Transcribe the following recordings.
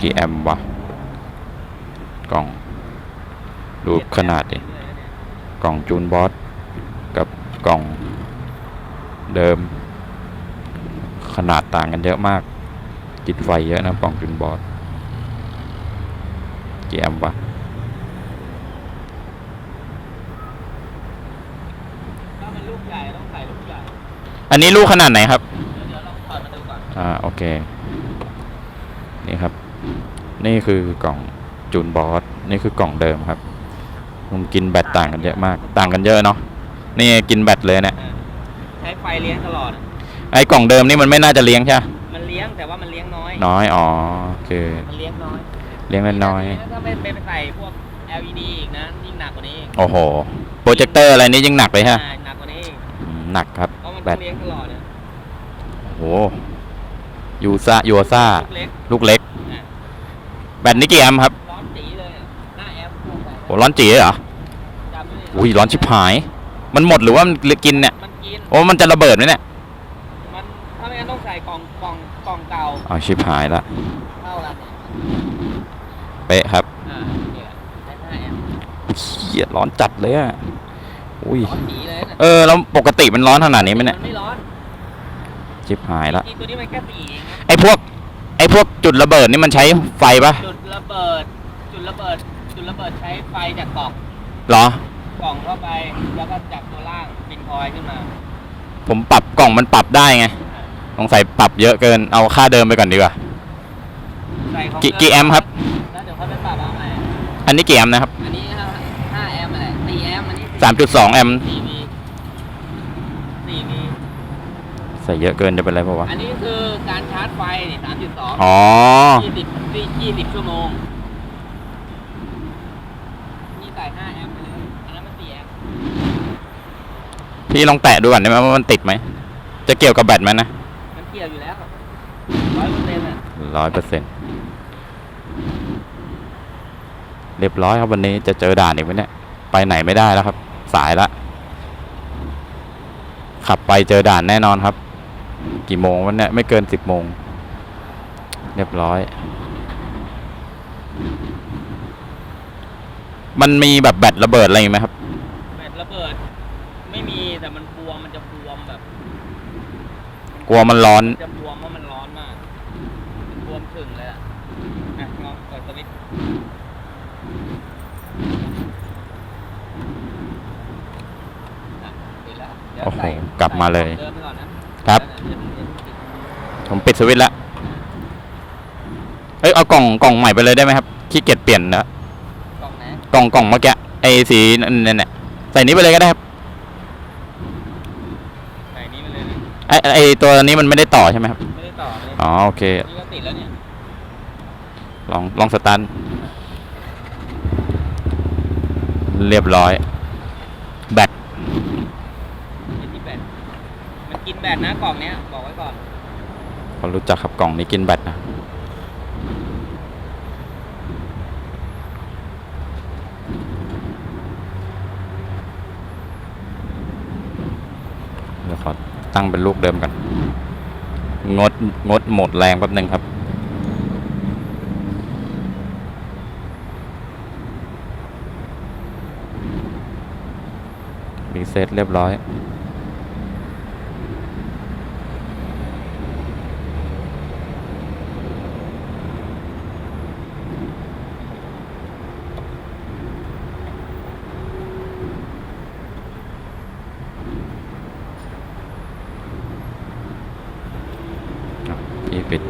กี่แอมป์วะ กล่อง ดูขนาดดิ กล่องจูนบอส กับกล่องเดิม ขนาดต่างกันเยอะมาก จิตไฟเยอะนะกล่องจูนบอส กี่แอมป์วะถ้ามันลูกใหญ่ต้องใส่ลูกใหญ่อันนี้ลูกขนาดไหนครับเดี๋ยวเดี๋ยวลองถอดมาดูก่อนอ่า โอเค นี่ครับ นี่คือกล่องจูนบอสนี่คือกล่องเดิมครับมันกินแบตต่างกันเยอะมาก ต่างกันเยอะเนาะนี่กินแบตเลยเนี่ยเออใช้ไฟเลี้ยงตลอดอะไอ้กล่องเดิมนี่มันไม่น่าจะเลี้ยงใช่ปะมันเลี้ยงแต่ว่ามันเลี้ยงน้อย น้อย อ๋อคือมันเลี้ยงน้อย เลี้ยงเล่นน้อย ถ้าไม่ไปใส่พวก LED อีกนะยิ่งหนักกว่านี้อีกโอ้โห โปรเจคเตอร์อะไรนี่ยิ่งหนักเลยฮะอ่าหนักกว่านี้อีกอืมหนักครับเพราะมันแบต้อตงเลี้ยงตลอดเนี่ยโอ้โหยูซ่ายูซ่าลูกเล็กลูกเล็กอะ แบตนี่กี่แอมป์ครับร้อนจีเลยอะหน้าแอปพวกแบบโอ้ร้อนจีเหรอจับดูดิอุ้ยร้อนชิบหาย มันหมดหรือว่ามันกินเนี่ยมันกิน โอ้มันจะระเบิดไหมเนี่ยมันถ้าไม่งั้นต้องใส่กล่องกล่องกล่องเก่าเอาชิบหายละเท่ากันเนี่ยเป๊ะครับอ่าเนี่ยใช้หน้าแอปเฮียร้อนจัดเลยอะอุ้ยร้อนจีเลยนะเออแล้วปกติมันร้อนขนาดนี้ไหมเนี่ยมันไม่ร้อนชิบหายละ จริงๆตัวนี้มันแค่สี่เองนะไอ้พวก ไอ้พวกจุดระเบิดนี่มันใช้ไฟปะจุดระเบิด จุดระเบิด จุดระเบิดใช้ไฟจากกล่องเหรอ กล่องเข้าไป แล้วก็จากตัวล่างเป็นคอยล์ขึ้นมา ผมปรับกล่องมันปรับได้ไงสงสัยปรับเยอะเกินเอาค่าเดิมไปก่อนดีกว่า ใส่ของกี่เดิกี่แอมป์ครับ แล้วเดี๋ยวค่อยไปปรับเอาใหม่อันนี้กี่แอมป์นะครับอันนี้ห้าแอมป์อะไรสี่แอมป์อันนี้สามจุดสองแอมป์ สี่วีสี่วี ใส่เยอะเกินจะเป็นไรเปล่าวะ อันนี้คือการชาร์จไฟนี่สามจุดสองอ๋อ ยี่สิบยี่สิบชั่วโมง นี่ใส่ห้าแอมป์ไปเลย อันนั้นมันสี่แอมป์พี่ลองแตะดูก่อนได้ไหมว่ามันติดไหม จะเกี่ยวกับแบตไหมนะมันเกี่ยวอยู่แล้วร้อยเปอร์เซ็นต์อะร้อยเปอร์เซ็นต์เรียบร้อยครับวันนี้จะเจอด่านอีกไหมเนี่ย ไปไหนไม่ได้แล้วครับ สายละ ขับไปเจอด่านแน่นอนครับ กี่โมงวันเนี้ยไม่เกินสิบโมง เรียบร้อย มันมีแบบแบตระเบิดอะไรอีกไหมครับ แบตระเบิด ไม่มีแต่มันบวมมันจะบวมแบบกลัวมันร้อน จะบวมว่าะมันร้อนมากมันบวมถึงเลยอะอะลองเปิดสวิตช์อะปิดแล้วเดี๋ยวโอ้โหใส่กลับมาเลย ใส่ของเดิมไปก่อนนะ ครับเดี๋ยวเดี๋ยวเดี๋ยวผมปิดสวิตช์แล้วเอ้ยเอากล่องกล่องใหม่ไปเลยได้ไหมครับขี้เกียจเปลี่ยนนะกล่องไหนกล่องกล่องเมื่อกี้ไอ้สีนั่นนั่นน่ะใส่นี้ไปเลยก็ได้ครับใส่นี้ไปเลยนะไอ้ไอ้ตัวนี้มันไม่ได้ต่อใช่ไหมครับไม่ได้ต่อไม่ได้อ๋อโอเค นี่ก็ติดแล้วเนี่ยลองลองสตาร์ทเรียบร้อย แบต เป็นที่แบตมันกิน แบตนะกล่องเนี้ยบอกไว้ก่อนเขารู้จักครับกล่องนี้กินแบตนะเดี๋ยวขอตั้งเป็นลูกเดิมกัน งดงดหมดแรงแป๊บหนึ่งครับรีเซ็ตเรียบร้อย อะพี่ปิด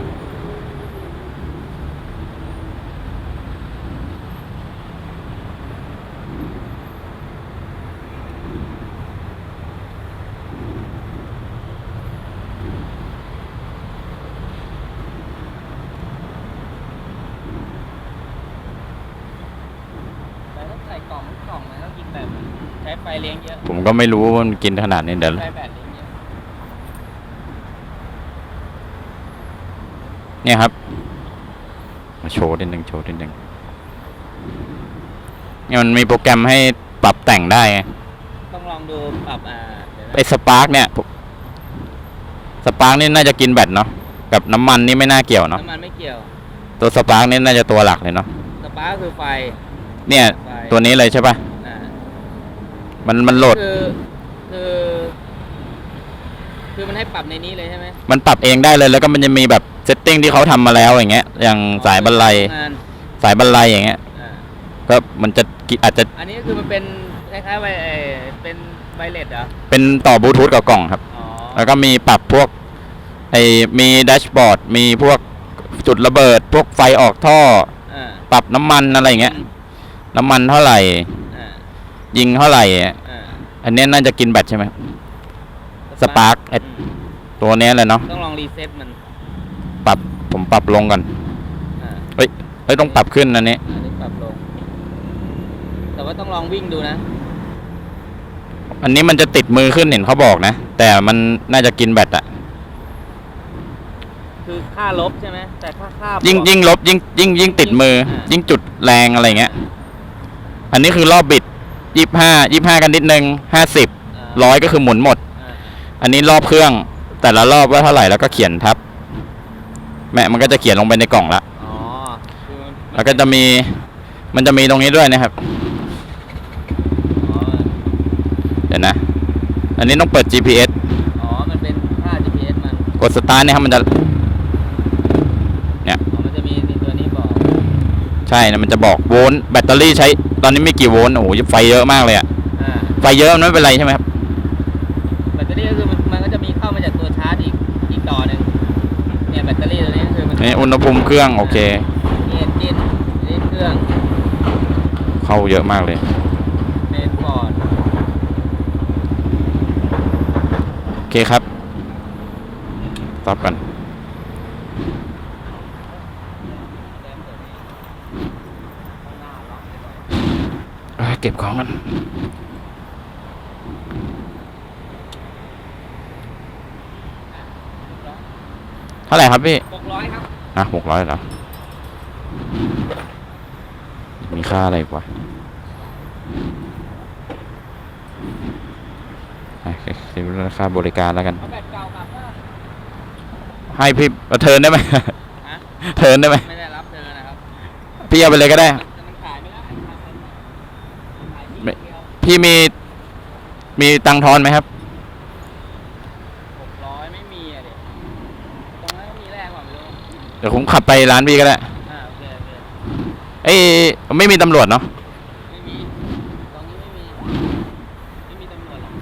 แต่ถ้าใส่กล่องทุกกล่องมันต้องกินแบบใช้ไฟเลี้ยงเยอะผมก็ไม่รู้ว่ามันกินขนาดนี้เดี๋ยวใช้แบตเลี้ยงเยอะเนี่ยครับ มาโชว์นิดนึงโชว์นิดนึงเนี่ยมันมีโปรแกรมให้ปรับแต่งได้ไงต้องลองดูปรับอ่าเดี๋ยวนะไอ้สปาร์กเนี่ยสปาร์กนี่น่าจะกินแบตเนาะกับน้ำมันนี่ไม่น่าเกี่ยวเนาะน้ำมันไม่เกี่ยวตัวสปาร์กนี่น่าจะตัวหลักเลยเนาะสปาร์คคือไฟเนี่ย ไฟตัวนี้เลยใช่ปะอ่า มันมันโหลด คือคือคือมันให้ปรับในนี้เลยใช่ไหมมันปรับเองได้เลยแล้วก็มันจะมีแบบเซตติ้งที่เขาทำมาแล้วอย่างเงี้ย อย่างสายบรรลัยงานสายบรรลัยอย่างเงี้ย อ่าก็มันจะกิอาจจะอันนี้คือมันเป็นคล้ายๆไวเอ่อเป็นไวเลสเหรอเป็นต่อบลูทูธกับกล่องครับ อ๋อแล้วก็มีปรับพวกไอมีแดชบอร์ดมีพวกจุดระเบิด พวกไฟออกท่อ อ่าปรับน้ำมันอะไรอย่างเงี้ย น้ำมันเท่าไหร่อ่า ยิงเท่าไหร่อะอ่าอันเนี้ยน่าจะกินแบตใช่ไหม สปาร์คไอ้ อืมตัวเนี้ยเลยเนาะต้องลองรีเซ็ตมันปรับผมปรับลงก่อนอ่าเฮ้ยเฮ้ยต้องปรับขึ้นอันนี้อันนี้ปรับลง แต่ว่าต้องลองวิ่งดูนะอันนี้มันจะติดมือขึ้นเห็นเขาบอกนะ แต่มันน่าจะกินแบตอะคือค่าลบใช่ไหมแต่ค่าค่ายิ่งบวกยิ่งลบยิ่งยิ่งยิ่งติดมือ อ่ายิ่ ยิ่งจุดแรงอะไรเงี้ย อันนี้คือรอบบิด ยี่ห้ายี่ห้ากันนิดนึงห้าสิบาร้อยก็คือหมุนหมดอ่าอันนี้รอบเครื่อง แต่ละรอบว่าเท่าไหร่แล้วก็เขียนทับ แม่มันก็จะเขียนลงไปในกล่องละอ๋อคือมันแล้วก็จะมีมันจะมีตรงนี้ด้วยนะครับอ๋อเดี๋ยวนะ อันนี้ต้องเปิด GPS อ๋อ มันเป็นค่า GPS มัน กดสตาร์ทเนี่ยครับมันจะ เนี่ย อ๋อ มันจะมีในตัวนี้บอก ใช่นะมันจะบอกโวลต์แบตเตอรี่ใช้ตอนนี้ไม่กี่โวลต์โอ้โหไฟเยอะมากเลยอะอ่าไฟเยอะมันไม่เป็นไรใช่ไหมครับแบตเตอรี่ก็คือมันมันก็จะมีเข้ามาจากตัวชาร์จอีกอีกต่อหนึ่งเนี่ยแบตเตอรี่ตัวนี้ก็คือมันนี่อุณหภูมิเครื่องโอเคเอ็นจินนี่เครื่องเข้าเยอะมากเลยเมนฟอร์ดโอเคครับตอบกันอ่า เก็บของกันเท่าไหร่ครับพี่หกร้อยครับอะหกร้อยเหรอ มีค่าอะไรอีกวะอะคิดว่าค่าบริการแล้วกันเอาแบตเก่าครับว่าให้พี่เอาเทิร์นได้ไหมฮะเทิร์นได้ไหมไม่ได้รับเธอนะครับ พี่เอาไปเลยก็ได้แต่มันขายไม่ได้ครับขายที่ ไม่ เดียว พี่มี มีตังค์ทอนไหมครับ หกร้อยไม่มีอะเด็ตรงนั้นมีแรกกว่าไม่รู้เดี๋ยวผมขับไปร้านพี่ก็ได้อ่าโอเคโอเค เอ้ยไม่มีตำรวจเนาะ ไม่มี ตรงนี้ไม่มี ไม่มีตำรวจหรอก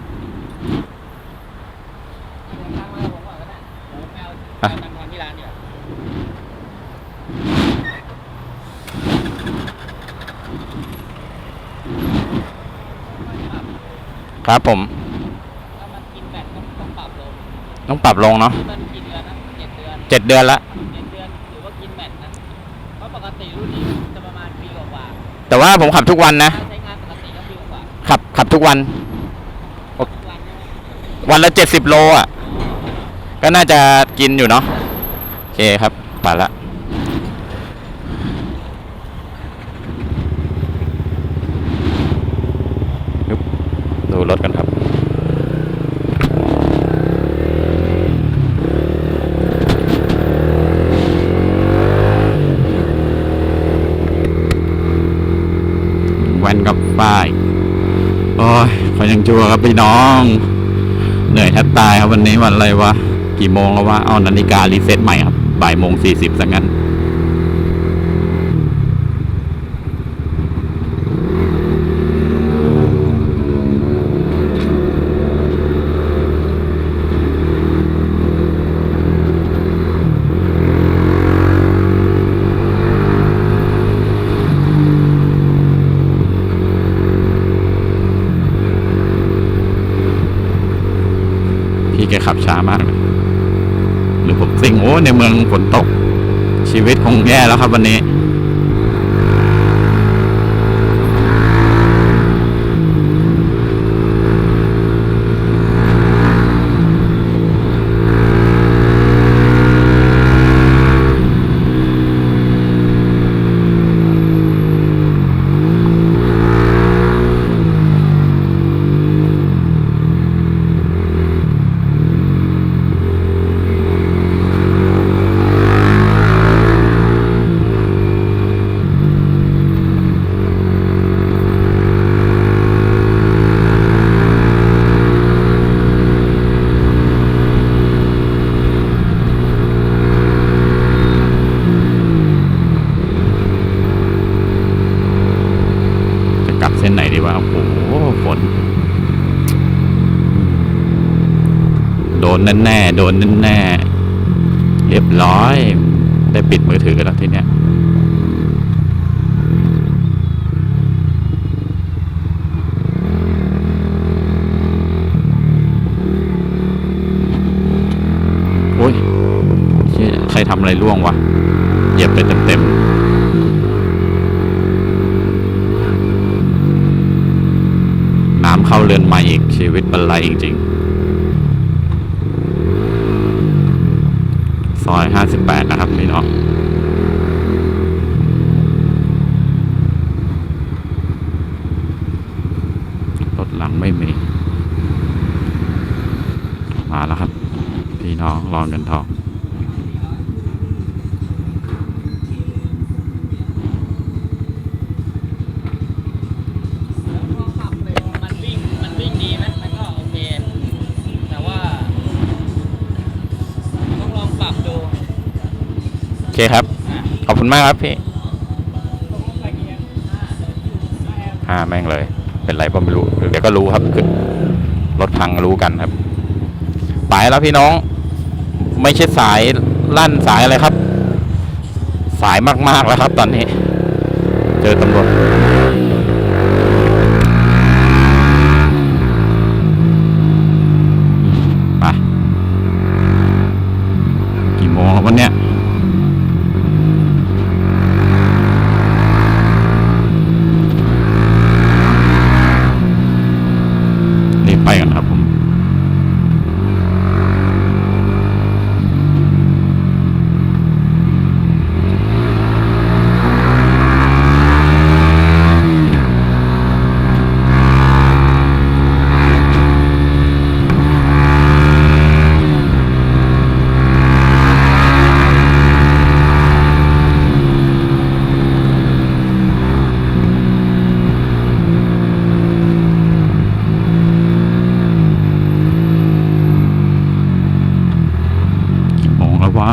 เดินทางมากับผมก่อนก็ได้ผมไปเอาเอาตังค์ทอนที่ร้านเดี๋ยวา ครับผม ถ้ามันกินแบตต้องต้องปรับลงต้องปรับลงเนาะนี่มันกี่เดือนนะเจ็ดเดือนเจ็ดเดือนละ เจ็ดเดือนถือว่ากินแบตนะ เพราะปกติรุ่นนี้จะประมาณปีกว่าแต่ว่าผมขับทุกวันๆนะ ถ้าใช้งานปกติก็ปีกว่าขับขับทุกวันๆทุกวันใช่ไหมวันละเจ็ดสิบโลอะ ก็น่าจะกินอยู่เนาะ โอเคครับมาละ ยุบดูรถกันครับ ป้ายโอ้ยขอยังจัวครับพี่น้อง เหนื่อยแทบตายครับวันนี้วันอะไรวะ กี่โมงแล้ววะเอานาฬิการีเซ็ตใหม่ครับบ่ายโมงสี่สิบสังงั้น พี่แกขับช้ามากเลยหรือผมซิ่งโอ้ในเมืองฝนตก ชีวิตคงแย่แล้วครับวันนี้ น โดนแน่แน่โดนแน่นแน่เรียบร้อย ได้ปิดมือถือกันแล้วทีเนี้ยโอ้ยใครทำอะไรล่วงวะเหยียบไปเต็มๆ น้ำเข้าเรือนไม้อีกชีวิตบรรลัยจริง ๆ ซอยห้าสิบแปดนะครับพี่น้องรถหลังไม่มี มาแล้วครับ พี่น้องรองเงินทอง พอขับไปมันวิ่งมันวิ่งดีไหมมันก็โอเค แต่ว่า ต้องลองปรับดู โอ เคครับ ขอบคุณมากครับพี่ห้าแม่งเลย เป็นไรก็ไม่รู้ เดี๋ยวก็รู้ครับคือรถพังรู้กันครับ ไปแล้วพี่น้อง ไม่ใช่สายลั่นสายอะไรครับ สายมากๆแล้วครับ ตอนนี้ เจอตำรวจไปกี่โมงแล้ววันเนี้ย รีบไป กันครับผม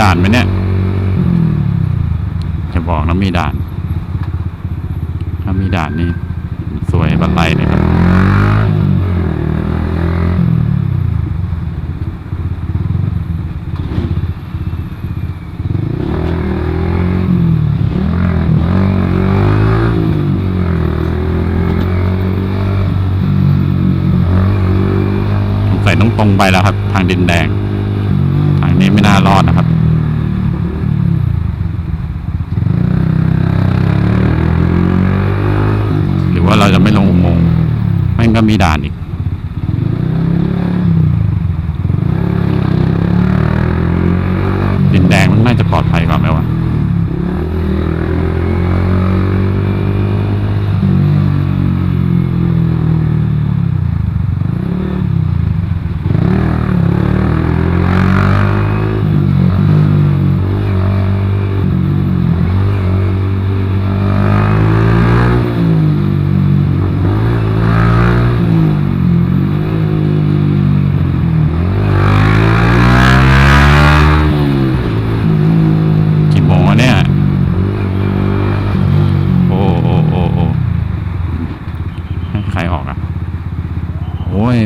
ด่านไหมเนี่ย จะบอกนะมีด่าน ถ้ามีด่านนี่สวยบันไลเลยครับสงสัยต้องตรงไปแล้วครับ ทางดินแดง ทางนี้ไม่น่ารอดนะครับ หรือว่าเราจะไม่ลงอุโมงค์ แม่งก็มีด่านอีก ดินแดงมันน่าจะปลอดภัยกว่าไหมวะ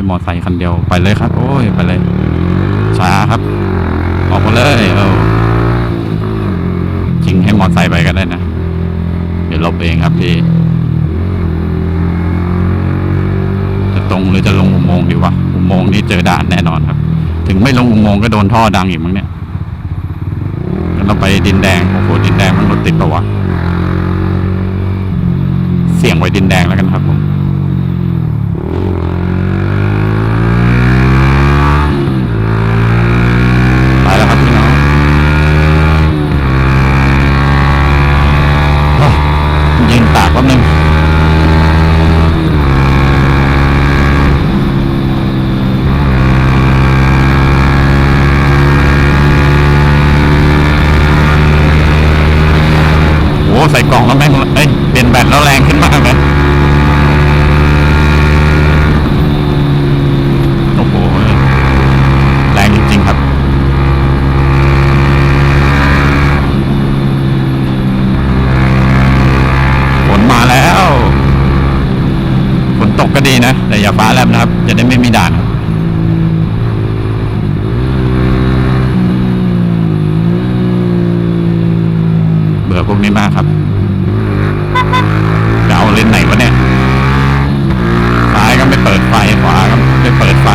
ม อไซค์คันเดียวไปเลยครับ โอ้ยไปเลยช้าครับ ออกมาเลยเออจริงให้มอไซค์ไปก็ได้นะ เดี๋ยวลบเองครับพี่จะตรงหรือจะลงอุโมงค์ดีวะอุโมงค์นี่เจอด่านแน่นอนครับ ถึงไม่ลงอุโมงค์ก็โดนท่อดังอีกมั้งเนี่ยงั้นเราไปดินแดงโอ้โหดินแดงมันรถติดปะวะเสี่ยงไว้ดินแดงแล้วกันครับผม ไปแล้วครับพี่น้องโอ้ยิงตากแป๊บนึง โอ้ ใส่กล่องแล้วแม่งเอ้ยเปลี่ยนแบตแล้วแรงขึ้นมากเลยโอ้โหแรงจริงๆครับ ฝนมาแล้ว ฝนตกก็ดีนะ แต่อย่าฟ้าแลบนะครับ จะได้ไม่มีด่านครับเบื่อพวกนี้มากครับ จะเอาเลนไหนวะเนี่ยซ้ายก็ไม่เปิดไฟขวาก็ไม่เปิดไฟ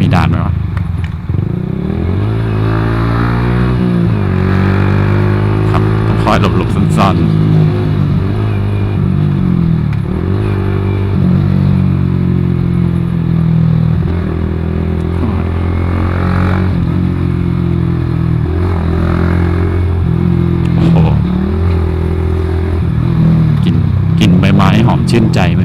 มีด่านไหมวะ ครับ ต้องคอยหลบๆซ่อนๆโอ้โหกลินกลินใบไม้หอมชื่นใจไหม